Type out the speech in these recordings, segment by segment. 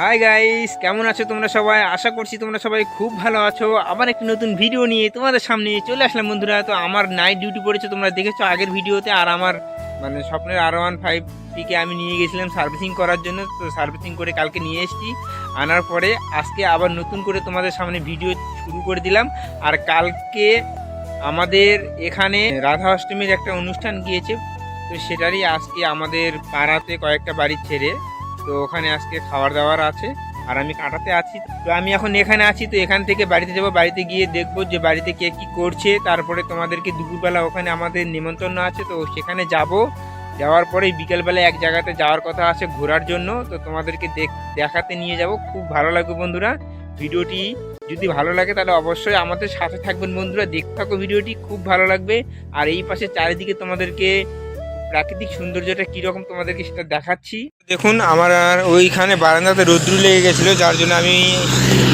Hi guys কেমন আছো তোমরা সবাই? আশা করছি তোমরা সবাই খুব ভালো আছো। আবার একটি নতুন ভিডিও নিয়ে তোমাদের সামনে চলে আসলাম বন্ধুরা। তো আমার নাইট ডিউটি পড়েছে, তোমরা দেখেছ আগের ভিডিওতে আর আমার মানে স্বপ্নের আর ওয়ান ফাইভ টিকে আমি নিয়ে গেছিলাম সার্ভিসিং করার জন্য। তো সার্ভিসিং করে কালকে নিয়ে এসেছি। আনার পরে আজকে আবার নতুন করে তোমাদের সামনে ভিডিও শুরু করে দিলাম। আর কালকে আমাদের এখানে রাধা অষ্টমীর একটা অনুষ্ঠান গিয়েছে। তো সেটারই আজকে আমাদের পাড়াতে কয়েকটা বাড়ি ছেড়ে তো ওখানে আজকে খাবার দাবার আছে, আর আমি কাটাতে আছি। তো আমি এখন এখানে আছি, তো এখান থেকে বাড়িতে যাব, বাড়িতে গিয়ে দেখব যে বাড়িতে কে কি করছে। তারপরে তোমাদেরকে দুপুরবেলা ওখানে আমাদের নিমন্ত্রণ আছে, তো সেখানে যাব। যাওয়ার পরে বিকেলবেলা এক জায়গাতে যাওয়ার কথা আছে ঘোরার জন্য, তো তোমাদেরকে দেখ- দেখাতে নিয়ে যাব। খুব ভালো লাগবে বন্ধুরা। ভিডিওটি যদি ভালো লাগে তাহলে অবশ্যই আমাদের সাথে থাকবেন বন্ধুরা। দেখতে থাকো ভিডিওটি, খুব ভালো লাগবে। আর এই পাশে চারিদিকে তোমাদেরকে প্রাকৃতিক সৌন্দর্যটা কীরকম তোমাদেরকে সেটা দেখাচ্ছি। দেখুন, আমার আর ওইখানে বারান্দাতে রৌদ্র লেগে গেছিল, যার জন্য আমি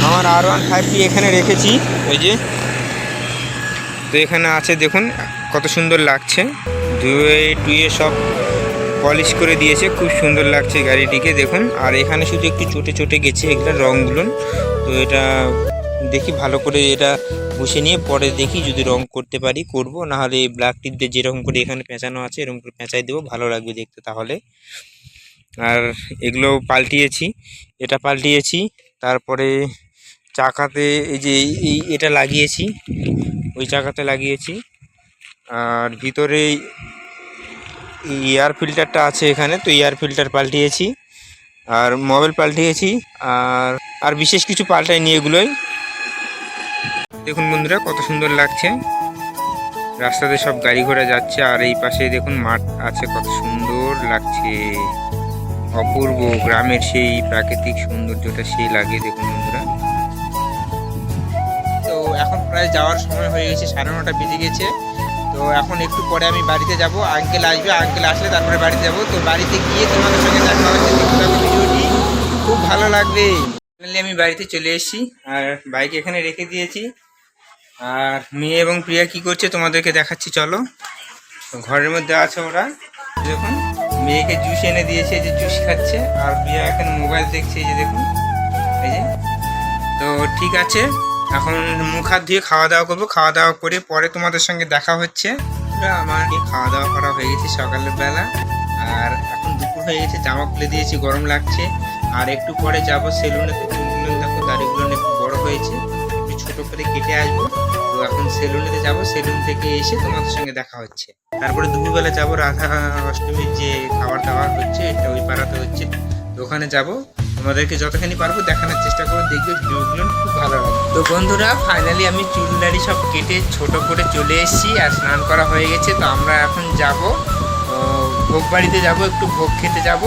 আমার আর ওয়ান ফাইভটি এখানে রেখেছি ওই যে। তো এখানে আছে, দেখুন, কত সুন্দর লাগছে। ধুয়ে টুয়ে সব পলিশ করে দিয়েছে, খুব সুন্দর লাগছে গাড়িটিকে, দেখুন। আর এখানে শুধু একটু চটে চটে গেছে এগুলো রঙগুলো তো এটা দেখি ভালো করে এটা বসে নিয়ে পরে দেখি যদি রং করতে পারি, করব। নাহলে এই ব্ল্যাক টিপ দিয়ে যেরকম করে এখানে পেঁচানো আছে, এরকম করে পেঁচাই দেবো, ভালো লাগবে দেখতে তাহলে। আর এগুলো পাল্টিয়েছি, এটা পাল্টিয়েছি, তারপরে চাকাতে এই যে এই এটা লাগিয়েছি, ওই চাকাতে লাগিয়েছি। আর ভিতরে এয়ার ফিল্টারটা আছে এখানে, তো এয়ার ফিল্টার পাল্টিয়েছি। আর মোবাইল পাল্টিয়েছি, আর আর বিশেষ কিছু পাল্টাইনি এগুলোই। দেখুন বন্ধুরা, কত সুন্দর লাগছে। রাস্তাতে সব গাড়ি ঘোড়া যাচ্ছে, আর এই পাশে দেখুন মাঠ আছে, কত সুন্দর লাগছে। অপূর্ব গ্রামের সেই প্রাকৃতিক সৌন্দর্যটা সেই লাগে দেখুন বন্ধুরা। তো এখন প্রায় যাওয়ার সময় হয়ে গেছে, সাড়ে নটা বেজে গেছে। তো এখন একটু পরে আমি বাড়িতে যাব আঙ্কেল আসবে আঙ্কেল আসলে তারপরে বাড়িতে যাব। তো বাড়িতে গিয়ে তোমাদের সঙ্গে দেখা হচ্ছে ভিডিওটি। খুব ভালো লাগবে। আমি বাড়িতে চলে এসেছি, আর বাইক এখানে রেখে দিয়েছি। আর মেয়ে এবং প্রিয়া কি করছে তোমাদেরকে দেখাচ্ছি, চলো। ঘরের মধ্যে আছে ওরা। দেখুন, মেয়েকে জুস এনে দিয়েছে যে জুস খাচ্ছে, আর প্রিয়া এখন মোবাইল দেখছে যে দেখুন। এই যে। তো ঠিক আছে, এখন মুখ হাত ধুয়ে খাওয়া দাওয়া করব। খাওয়া দাওয়া করে পরে তোমাদের সঙ্গে দেখা হচ্ছে। আমার খাওয়া দাওয়া করা হয়ে গেছে সকালের বেলা। আর এখন দুপুর হয়ে গেছে, জামা খুলে দিয়েছি, গরম লাগছে। আর একটু পরে যাব সেলুনে দেখো, দাড়িগুলো একটু বড় হয়েছে। করে কেটে আসব। তো এখন সেলুনেতে যাব। সেলুন থেকে এসে তোমাদের সঙ্গে দেখা হচ্ছে। তারপরে দুপুরবেলা যাব রাধা অষ্টমীর যে খাবার দাবার হচ্ছে, এটা ওই পাড়াতে হচ্ছে। তো ওখানে যাব। তোমাদেরকে যতখানি পারব দেখানোর চেষ্টা করব। দেখবে ভিডিওগুলো খুব ভালো লাগে তো বন্ধুরা ফাইনালি আমি চুল দাড়ি সব কেটে ছোট করে চলে এসেছি আর স্নান করা হয়ে গেছে। তো আমরা এখন যাব। ভোগ বাড়িতে যাব, একটু ভোগ খেতে যাব।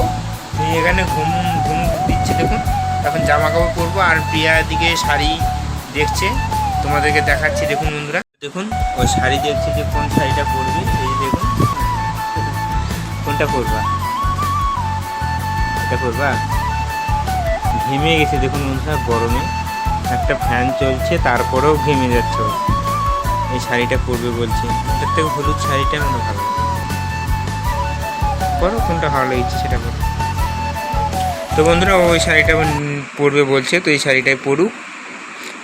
তুমি এখানে ঘুম ঘুম দিচ্ছে দেখুন। এখন জামা কাপড় পরবো আর প্রিয়া দিকে শাড়ি দেখছে। তোমাদেরকে দেখাচ্ছি, দেখুন বন্ধুরা। দেখুন, ওই শাড়ি দেখছে যে কোন শাড়িটা পরবে, এই দেখুন। কোনটা পরবা? এটা পরবা? ঘেমে গেছে, দেখুন বন্ধুরা, গরমে। একটা ফ্যান চলছে, তারপরেও ঘেমে যাচ্ছে। এই শাড়িটা পরবে বলছে। এর থেকে হলুদ শাড়িটা মনে ভালো। পরো, কোনটা ভালো লেগেছে সেটা পরো। তো বন্ধুরা, ওই শাড়িটা পরবে বলছে, তো এই শাড়িটাই পরুক।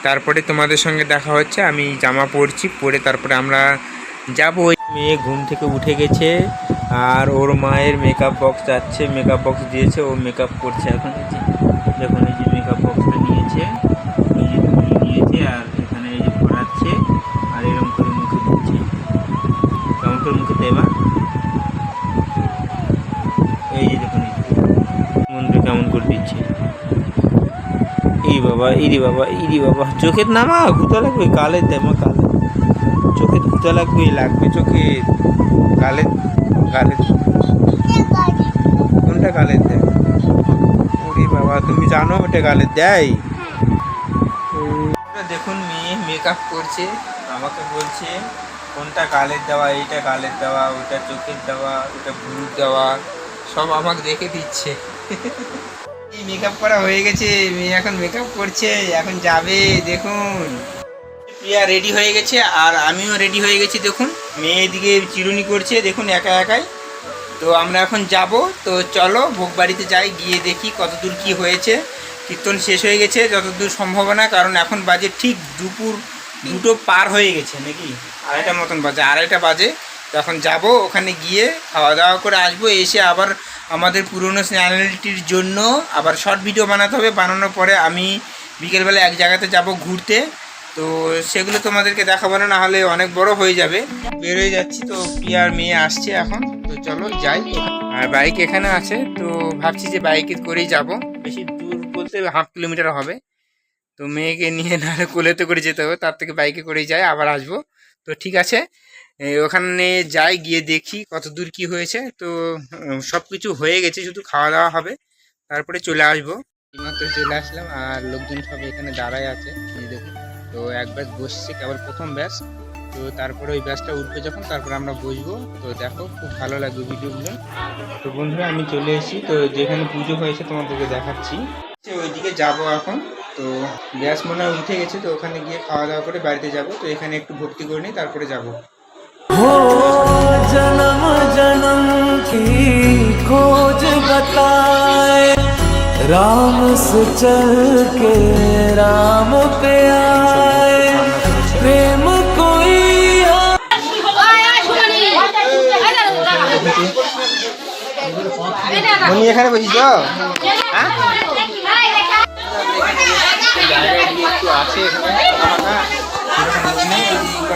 তারপরে তোমাদের সঙ্গে দেখা হচ্ছে, আমি জামা পরছি, পরে তারপরে আমরা যাব। ওই মেয়ে ঘুম থেকে উঠে গেছে, আর ওর মায়ের মেকআপ বক্স যাচ্ছে মেকআপ বক্স দিয়েছে, ও মেকআপ করছে এখন এই যে, দেখুন এই যে মেকআপ বক্সটা নিয়েছে নিয়েছে, আর এখানে এই যে পড়াচ্ছে আর এরকম করে মুখে দিচ্ছে। কেমন করে মুখে দেবা এই যে দেখুন মন্দির কেমন করে দিচ্ছে। এই বাবা, ইরি বাবা ইরি বাবা। চোখের নামা ঘুতা লাগবে গালে দেমা গালে চোখে ঘুতা লাগবে লাগবে চোখে গালে গালে কোনটা গালে দেয় ওরে বাবা, তুমি জানো ওটা গালে দেয় দেখুন মেয়ে মেকআপ করছে, আমাকে বলছে, কোনটা গালের দেওয়া, এইটা গালের দেওয়া, ওটা চোখের দেওয়া, ওটা ভুরুর দেওয়া, সব আমাকে দেখে দিচ্ছে। মেকআপ করা হয়ে গেছে? মেয়ে এখন মেকআপ করছে, এখন যাবে, দেখুন। প্রিয়া রেডি হয়ে গেছে, আর আমিও রেডি হয়ে গেছি, দেখুন। মেয়ে এদিকে চিরুনি করছে, দেখুন একা একাই। তো আমরা এখন যাব, তো চলো ভোগ বাড়িতে যাই, গিয়ে দেখি কত দূর কী হয়েছে। কীর্তন শেষ হয়ে গেছে, যতদূর সম্ভাবনা, কারণ এখন বাজে ঠিক দুপুর দুটো পার হয়ে গেছে, নাকি? আড়াইটা মতন বাজে, আড়াইটা বাজে। তখন যাব, ওখানে গিয়ে খাওয়া দাওয়া করে আসব, এসে আবার আমাদের পুরনো চ্যানেলটির জন্য আবার শর্ট ভিডিও বানাতে হবে। বানানোর পরে আমি বিকেলবেলা এক জায়গাতে যাব ঘুরতে। তো সেগুলো তোমাদেরকে দেখাবো না হলে অনেক বড় হয়ে যাবে। বেরোয় যাচ্ছি তো প্রিয়ার মেয়ে আসছে এখন। তো চলো যাই। আর বাইক এখানে আছে, তো ভাবছি যে বাইকে করেই যাব। বেশি দূর বলতে হাফ কিলোমিটার হবে। তো মেয়েকে নিয়ে নাহলে কোলেতে করে যেতে হবে, তার থেকে বাইকে করেই যাই আবার আসব। তো ঠিক আছে। ওখানে যাই, গিয়ে দেখি কত দূর কি হয়েছে। তো সব কিছু হয়ে গেছে, শুধু খাওয়া দাওয়া হবে। তারপরে চলে আসব। এইমাত্র চলে আসলাম, আর লোকজন সব এখানে দাঁড়ায় আছে। দেখুন, তো এক ব্যাচ বসছে কেবল প্রথম ব্যাচ। তো তারপরে ওই ব্যাচটা উঠবে যখন, তারপরে আমরা বসবো। তো দেখো, খুব ভালো লাগবে ভিডিওগুলো। তো বন্ধুরা, আমি চলে এসেছি। তো যেখানে পুজো হয়েছে, তোমাদেরকে দেখাচ্ছি। ওইদিকে যাব এখন। তো গ্যাস মনে হয় উঠে গেছে, তো ওখানে গিয়ে খাওয়া দাওয়া করে বাড়িতে যাব। তো এখানে একটু ভর্তি করে নিই, তারপরে যাব। हो जन्म जन्म की खोज बताए राम से चल के राम पे आए प्रेम कोई মনি এখানে বসিস জায়গায় গিয়ে একটু আছে তো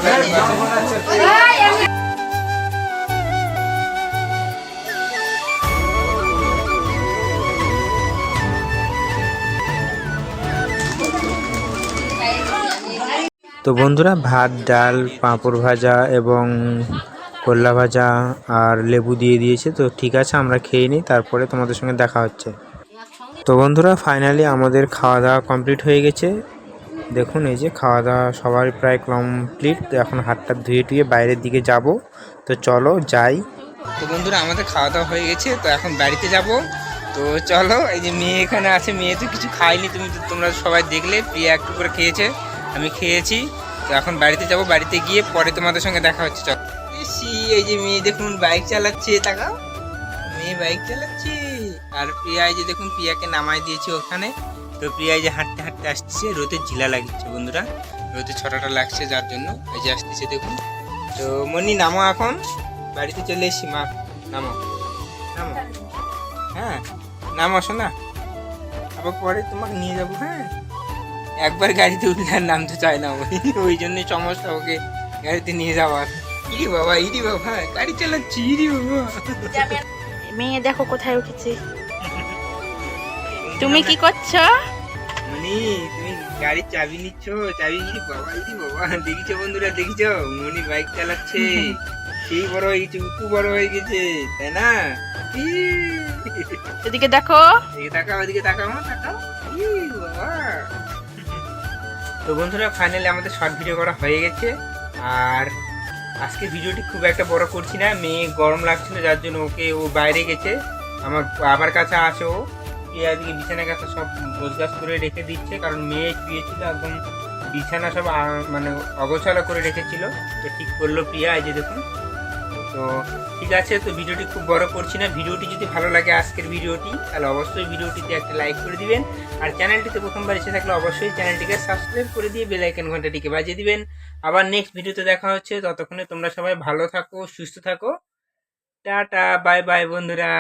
বন্ধুরা, ভাত, ডাল, পাঁপড় ভাজা এবং করলা ভাজা আর লেবু দিয়ে দিয়েছে। তো ঠিক আছে, আমরা খেয়ে নিই, তারপরে তোমাদের সঙ্গে দেখা হচ্ছে। তো বন্ধুরা ফাইনালি আমাদের খাওয়া দাওয়া কমপ্লিট হয়ে গেছে। দেখুন, এই যে খাওয়া দাওয়া সবার প্রায় কমপ্লিট তো এখন হাতটা ধুয়ে টুয়ে বাইরের দিকে যাব। তো চলো যাই। তো বন্ধুরা, আমাদের খাওয়া দাওয়া হয়ে গেছে। তো এখন বাড়িতে যাব। তো চলো, এই যে মেয়ে এখানে আছে, মেয়ে তো কিছু খায়নি। তুমি তোমরা সবাই দেখলে, প্রিয়া একটু করে খেয়েছে, আমি খেয়েছি। তো এখন বাড়িতে যাব, বাড়িতে গিয়ে পরে তোমাদের সঙ্গে দেখা হচ্ছে। চল। এই যে মেয়ে দেখুন বাইক চালাচ্ছে, তাকাও। মেয়ে বাইক চালাচ্ছে। আর প্রিয়া, এই যে দেখুন, প্রিয়াকে নামাই দিয়েছি ওখানে। তো প্রিয়া যে হাঁটতে হাঁটতে আসছে, রোদে ঝিলা লাগছে বন্ধুরা। রোদে ছটাটা লাগছে যার জন্য এই যে আসতেছে দেখুন। তো মনি, নামো এখন। বাড়িতে চলে এসছি, মা। নামো। নামো। হ্যাঁ নামো, শোনা। আবার পরে তোমাকে নিয়ে যাব হ্যাঁ। একবার গাড়িতে উঠলে আর নামতে চায় না ওই ওই জন্যই সমস্যা ওকে গাড়িতে নিয়ে যাওয়ার। ইরি বাবা ইরি বাবা, গাড়ি চালাচ্ছি, ইরি বাবা। মেয়ে দেখো কোথায় উঠেছে। তুমি কি করছ? মনি তুমি গাড়ির চাবি নিচ্ছ চাবি ইরি বাবা ইরি বাবা দেখিছো বন্ধুরা দেখিছো? মনি বাইক চালাচ্ছে। সেই বড় হয়ে গেছে উকু বড় হয়ে গেছে তাই না? এদিকে দেখো। এদিকে তাকাও ওদিকে তাকাও তাকাও। বাবা। তো বন্ধুরা ফাইনালি আমাদের শর্ট ভিডিও করা হয়ে গেছে। আর আজকে ভিডিওটি খুব একটা বড় করছি না। মেয়ে গরম লাগছিল যার জন্য ওকে ও বাইরে গেছে। আমার বাবার কাছে আছে ও কে আজকে বিছানা কাছে সব গোছগাছ করে রেখে দিচ্ছে, কারণ মেয়ে শুয়েছিল একদম বিছানা সব মানে অগোছালো করে রেখেছিল। তো ঠিক করল প্রিয়া, এই যে দেখুন। তো ঠিক আছে, তো ভিডিওটি খুব বড় করছি না। ভিডিওটি যদি ভালো লাগে আজকের ভিডিওটি, তাহলে অবশ্যই ভিডিওটিতে একটা লাইক করে দিবেন। আর চ্যানেলটিতে প্রথমবার এসে থাকলে অবশ্যই চ্যানেলটিকে সাবস্ক্রাইব করে দিয়ে বেল আইকন ঘন্টাটিকে বাজিয়ে দিবেন। আবার নেক্সট ভিডিওতে দেখা হচ্ছে, ততক্ষণে তোমরা সবাই ভালো থাকো, সুস্থ থাকো। টাটা, বাই বাই বন্ধুরা।